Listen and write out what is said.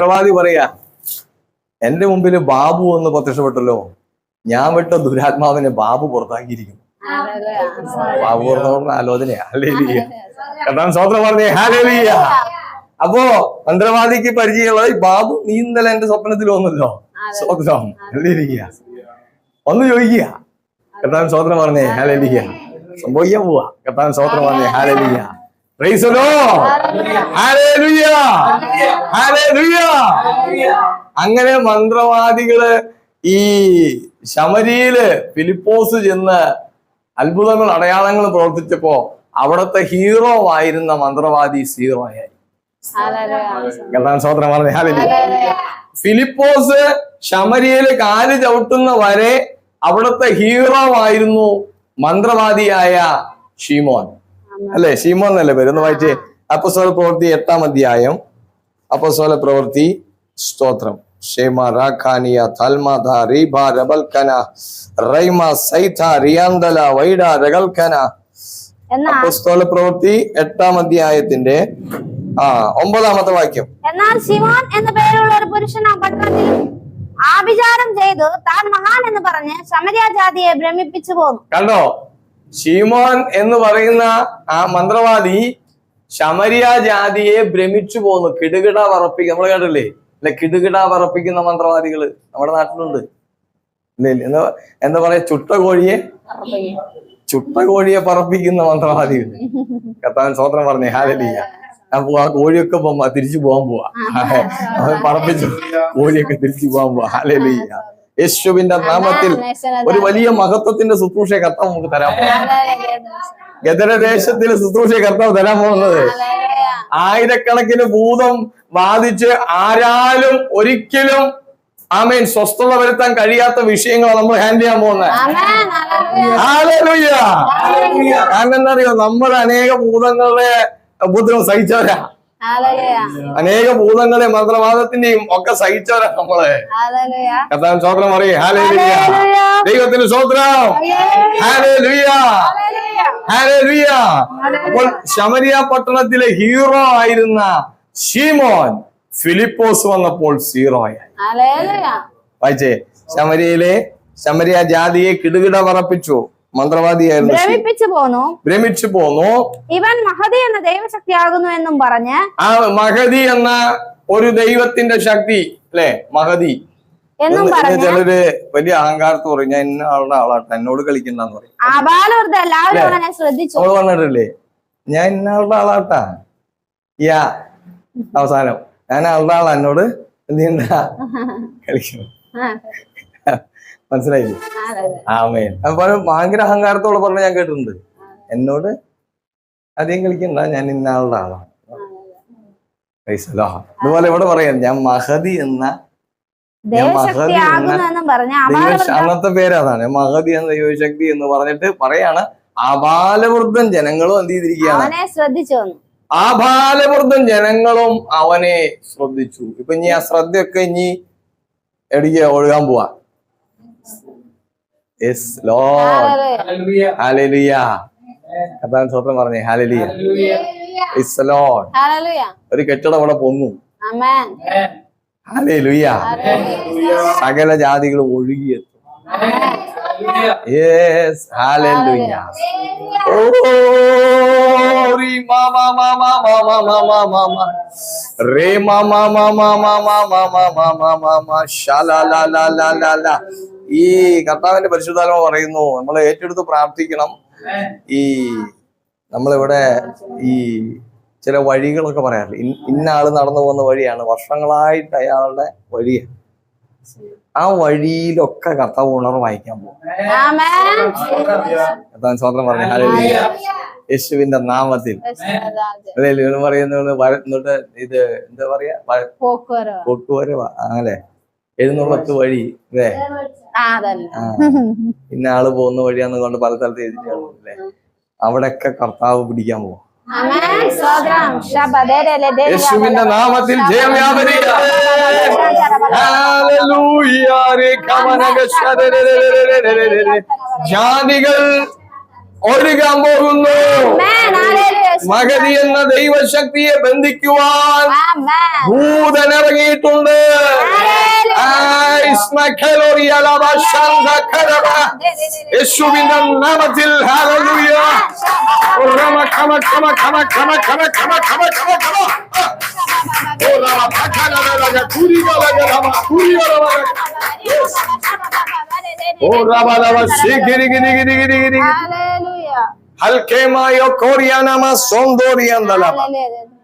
പ്രവാദി പറയാ എന്റെ മുമ്പിൽ ബാബു ഒന്ന് പ്രത്യക്ഷപ്പെട്ടല്ലോ. ഞാൻ വിട്ട ദുരാത്മാവിനെ ബാബു പുറത്താക്കിയിരിക്കുന്നു. ബാബു പുറത്താക്കുന്ന ആലോചനയാ. പറഞ്ഞേ ഹാലേലിയ അപ്പോ മന്ത്രവാദിക്ക് പരിചയമുള്ളത് ബാബു നീ ഇന്നലെ എന്റെ സ്വപ്നത്തിൽ വന്നല്ലോ. ഒന്ന് ചോദിക്കുക. കർത്താൻ സ്വത്രം പറഞ്ഞേ ഹാലേലിയ സംഭവിക്കാൻ പോവാ. കത്താൻ സ്വത്രം പറഞ്ഞേ ഹാലേലിയ അങ്ങനെ മന്ത്രവാദികൾ ഈ ശമരിയിൽ ഫിലിപ്പോസ് ചെന്ന് അത്ഭുതങ്ങൾ അടയാളങ്ങൾ പ്രവർത്തിച്ചപ്പോ അവിടത്തെ ഹീറോ ആയിരുന്ന മന്ത്രവാദി സീറോ ആയി. ഫിലിപ്പോസ് ശമരിയിൽ കാൽ ചവിട്ടുന്ന വരെ അവിടത്തെ ഹീറോ ആയിരുന്നു മന്ത്രവാദിയായ ഷീമോൻ. അല്ലെ? ഷീമോൻ എന്നല്ലേ പേര്? ഒന്ന് വായിച്ചേ. അപ്പസോല പ്രവൃത്തി എട്ടാം അധ്യായം. അപ്പസോല പ്രവൃത്തി സ്തോത്രം. ഷേമ രാഖാനിയ തൽമധ റീബ രബൽക്കന റൈമ സൈഥ റിയാന്തല വൈഡ രഗൽക്കന. എന്നാൽ അപ്പസ്തോല പ്രവൃത്തി എട്ടാം അധ്യായത്തിന്റെ ആ ഒമ്പതാമത്തെ വാക്യം. എന്നാൽ ശിവോൻ എന്ന പേരുള്ള ഒരു പുരുഷൻ ആ പട്ടണത്തിൽ ആഭിചാരം ചെയ്തു താൻ മഹാൻ എന്ന് പറഞ്ഞ് ശമരിയ ജാതിയെ ഭ്രമിപ്പിച്ചു പോകും കണ്ടോ? ഷീമോൻ എന്ന് പറയുന്ന ആ മന്ത്രവാദി ശമരിയ ജാതിയെ ഭ്രമിച്ചു പോന്നു. കിടുകിട പറപ്പിക്കുക നമ്മൾ കേട്ടില്ലേ അല്ലെ കിടുകിട വറപ്പിക്കുന്ന മന്ത്രവാദികൾ നമ്മുടെ നാട്ടിലുണ്ട്. ഇല്ലേ? എന്താ എന്താ പറയാ? ചുട്ട കോഴിയെ ചുട്ട കോഴിയെ പറപ്പിക്കുന്ന മന്ത്രവാദികൾ കത്താൻ സ്വോത്രം പറഞ്ഞേ. ഹാലിയ അപ്പൊ ആ കോഴിയൊക്കെ പോവാ തിരിച്ചു പോവാൻ പോവാ. പറപ്പിച്ചു. കോഴിയൊക്കെ തിരിച്ചു പോവാൻ പോവാ. ഹാലലിയ യേശുവിന്റെ നാമത്തിൽ ഒരു വലിയ മഹത്വത്തിന്റെ ശുശ്രൂഷ കർത്താവ് നമുക്ക് തരാൻ പോകുന്നത് ഗദരദേശത്തിലെ ശുശ്രൂഷ കർത്താവ് തരാൻ പോകുന്നത്. ആയിരക്കണക്കിന് ഭൂതം ബാധിച്ച് ആരാലും ഒരിക്കലും ആമേൻ സ്വസ്ഥത വരുത്താൻ കഴിയാത്ത വിഷയങ്ങളാണ് നമ്മൾ ഹാൻഡിൽ ചെയ്യാൻ പോകുന്നത്. കാരണം എന്താ അറിയോ നമ്മൾ അനേക ഭൂതങ്ങളുടെ ഉപദ്രവം സഹിച്ചവരാ. അനേക ഭൂതങ്ങളെ മന്ത്രവാദത്തിന്റെയും ഒക്കെ സഹിച്ചവരാ നമ്മൾ. കർത്താൻ സ്വത്രം അറിയാം ദൈവത്തിന് ഹാലേലുയ അപ്പോൾ ശമരിയ പട്ടണത്തിലെ ഹീറോ ആയിരുന്ന ഷീമോൻ ഫിലിപ്പോസ് വന്നപ്പോൾ സീറോ ആയി. വായിച്ചേ. ശമരിയിലെ ശമരിയ ജാതിയെ കിടുകിട പറപ്പിച്ചു മന്ത്രവാദിയായിരുന്നു ഭ്രമിപ്പിച്ചു പോന്നു. ഭ്രമിച്ചു പോന്നു. ഇവൻ മഹതി എന്ന ദൈവശക്തിയാകുന്നു എന്നും പറഞ്ഞ് ആ മഹതി എന്ന ഒരു ദൈവത്തിന്റെ ശക്തി അല്ലെ? മഹതി. എന്നും പറഞ്ഞു ചിലര് വലിയ അഹങ്കാരത്ത് പറയും ഞാൻ ഇന്ന ആളുടെ ആളാട്ടെ എന്നോട് കളിക്കണ്ടെന്ന് പറയും. എല്ലാവരും ശ്രദ്ധിച്ചു. പറഞ്ഞിട്ടില്ലേ ഞാൻ ഇന്ന ആളുടെ ആളാട്ടാ. യാ. അവസാനം ഞാൻ ആളുടെ ആളാ എന്നോട് എന്ത് ചെയ്യണ്ട കളിക്കണം മനസ്സിലായില്ലേ? ആമേൻ. അപ്പൊ ഭയങ്കര അഹങ്കാരത്തോടെ പറഞ്ഞ ഞാൻ കേട്ടിട്ടുണ്ട്. എന്നോട് അധികം കളിക്കണ്ട ഞാൻ ഇന്ന ആളുടെ ആളാണ് അതുപോലെ ഇവിടെ പറയാം ഞാൻ മഹതി എന്ന അന്നത്തെ പേര് അതാണ്. മഹതി എന്ന ദൈവശക്തി എന്ന് പറഞ്ഞിട്ട് പറയാണ് ആബാലവൃദ്ധൻ ജനങ്ങളും എന്ത് ചെയ്തിരിക്കുകയാണ്? ശ്രദ്ധിച്ചു ആബാലവൃദ്ധൻ ജനങ്ങളും അവനെ ശ്രദ്ധിച്ചു. ഇപ്പൊ ഇനി ആ ശ്രദ്ധയൊക്കെ ഇനി എടുക്കുക ഒഴുകാൻ പോവാ? യെസ് ലോഡ് ഹല്ലേലൂയ കർത്താവ് സ്വപ്നം പറഞ്ഞേ ഹല്ലേലൂയ യെസ് ലോഡ് ഒരു കെട്ടിടം അവിടെ പൊങ്ങും ഹല്ലേലൂയ സകല ജാതികളും ഒഴുകിയെത്തും yes hallelujah oh Ori mama mama mama mama mama Re mama mama mama mama mama mama Shala la la la ഈ കർത്താവിന്റെ പരിശുദ്ധാത്മ പറയുന്നു നമ്മൾ ഏറ്റെടുത്ത് പ്രാർത്ഥിക്കണം. ഈ നമ്മളിവിടെ ഈ ചില വഴികളൊക്കെ പറയാറില്ല? ഇന്ന- ആൾ നടന്നു പോകുന്ന വഴിയാണ്. വർഷങ്ങളായിട്ട് അയാളുടെ വഴി. ആ വഴിയിലൊക്കെ കർത്താവ് ഉണർ വായിക്കാൻ പോകും. സ്വാതന്ത്ര്യം പറഞ്ഞു. ഹല്ലേലൂയ. യേശുവിന്റെ നാമത്തിൽ. അല്ലേ വര- എന്നിട്ട് ഇത് എന്താ പറയാ? പോക്കുവരവാ. അങ്ങനെ എഴുന്നള്ളത്ത് വഴി അല്ലേ ഇന്ന ആൾ പോകുന്ന വഴിയാന്ന് കൊണ്ട് പല സ്ഥലത്ത് എഴുതിട്ടല്ലേ അവിടെയൊക്കെ കർത്താവ് പിടിക്കാൻ പോകും യേശുവിന്റെ നാമത്തിൽ ജാതികൾ ഒഴുകാൻ പോകുന്നു മകതി എന്ന ദൈവശക്തിയെ ബന്ധിക്കുവാൻ ഭൂതനിറങ്ങിയിട്ടുണ്ട് in the name of Jesus. Hallelujah. Oh, Rama, come on, come on, come on, come on, come on, come on, come on, come on, come on. Oh, Rama, Pakana, Rama, Kuri, Rama, Kuri, Rama. Yes. Oh, Rama, Rama, Sikiri, Giri, Giri, Giri, Giri. Hallelujah. Halkema, Yokorianama, Sondoriandalama. Hallelujah.